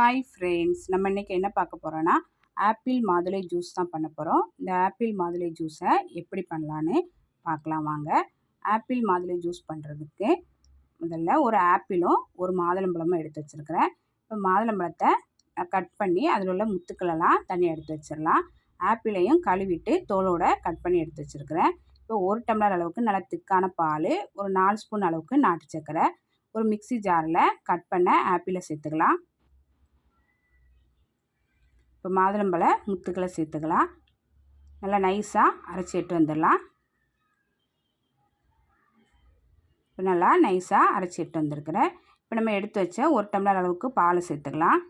Hi friends நம்ம இன்றைக்கி என்ன பார்க்க போகிறோன்னா ஆப்பிள் மாதுளை ஜூஸ் தான் பண்ண போகிறோம் இந்த ஆப்பிள் மாதுளை ஜூஸை எப்படி பண்ணலான்னு பார்க்கலாம் வாங்க. ஆப்பிள் மாதுளை ஜூஸ் பண்ணுறதுக்கு முதல்ல ஒரு ஆப்பிளும் ஒரு மாதுளம்பழமும் எடுத்து வச்சுருக்கிறேன். இப்போ மாதுளம்பழத்தை கட் பண்ணி அதில் உள்ள முத்துக்களெல்லாம் தண்ணி எடுத்து வச்சிடலாம். ஆப்பிளையும் கழுவிட்டு தோலோட கட் பண்ணி எடுத்து வச்சுருக்கிறேன். இப்போ ஒரு டம்ளர் அளவுக்கு நல்லா திக்கான பால் ஒரு நாலு ஸ்பூன் அளவுக்கு நாட்டு சக்கரை ஒரு மிக்சி ஜாரில் கட் பண்ண ஆப்பிளை சேர்த்துக்கலாம். இப்போ மாதுளம்பழ முத்துக்களை சேர்த்துக்கலாம். நல்லா நைஸாக அரைச்சி எட்டு வந்துடலாம். இப்போ நல்லா நைஸாக அரைச்சி எட்டு வந்துருக்குறேன். இப்போ நம்ம எடுத்து வச்ச ஒரு டம்ளர் அளவுக்கு பால் சேர்த்துக்கலாம்.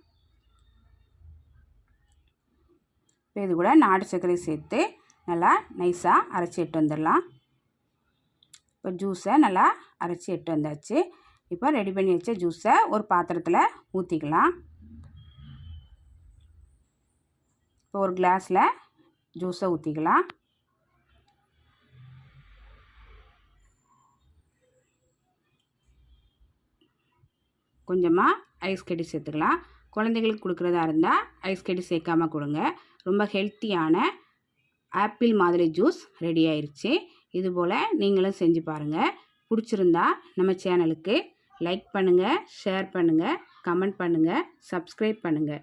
இப்போ இது கூட நாட்டு சர்க்கரை சேர்த்து நல்லா நைஸாக அரைச்சி எட்டு வந்துடலாம். இப்போ ஜூஸை நல்லா அரைச்சி எட்டு வந்தாச்சு. இப்போ ரெடி பண்ணி வச்ச ஜூஸை ஒரு பாத்திரத்தில் ஊற்றிக்கலாம் இப்போ ஒரு கிளாஸில் ஜூஸை ஊற்றிக்கலாம் கொஞ்சமாக ஐஸ் கட்டி சேர்த்துக்கலாம். குழந்தைகளுக்கு கொடுக்குறதா இருந்தால் ஐஸ் கட்டி சேர்க்காமல் கொடுங்க. ரொம்ப ஹெல்த்தியான ஆப்பிள் மாதிரி ஜூஸ் ரெடி ஆயிடுச்சு இதுபோல் நீங்களும் செஞ்சு பாருங்கள் பிடிச்சிருந்தா நம்ம சேனலுக்கு லைக் பண்ணுங்கள் ஷேர் பண்ணுங்கள் கமெண்ட் பண்ணுங்கள் சப்ஸ்கிரைப் பண்ணுங்கள்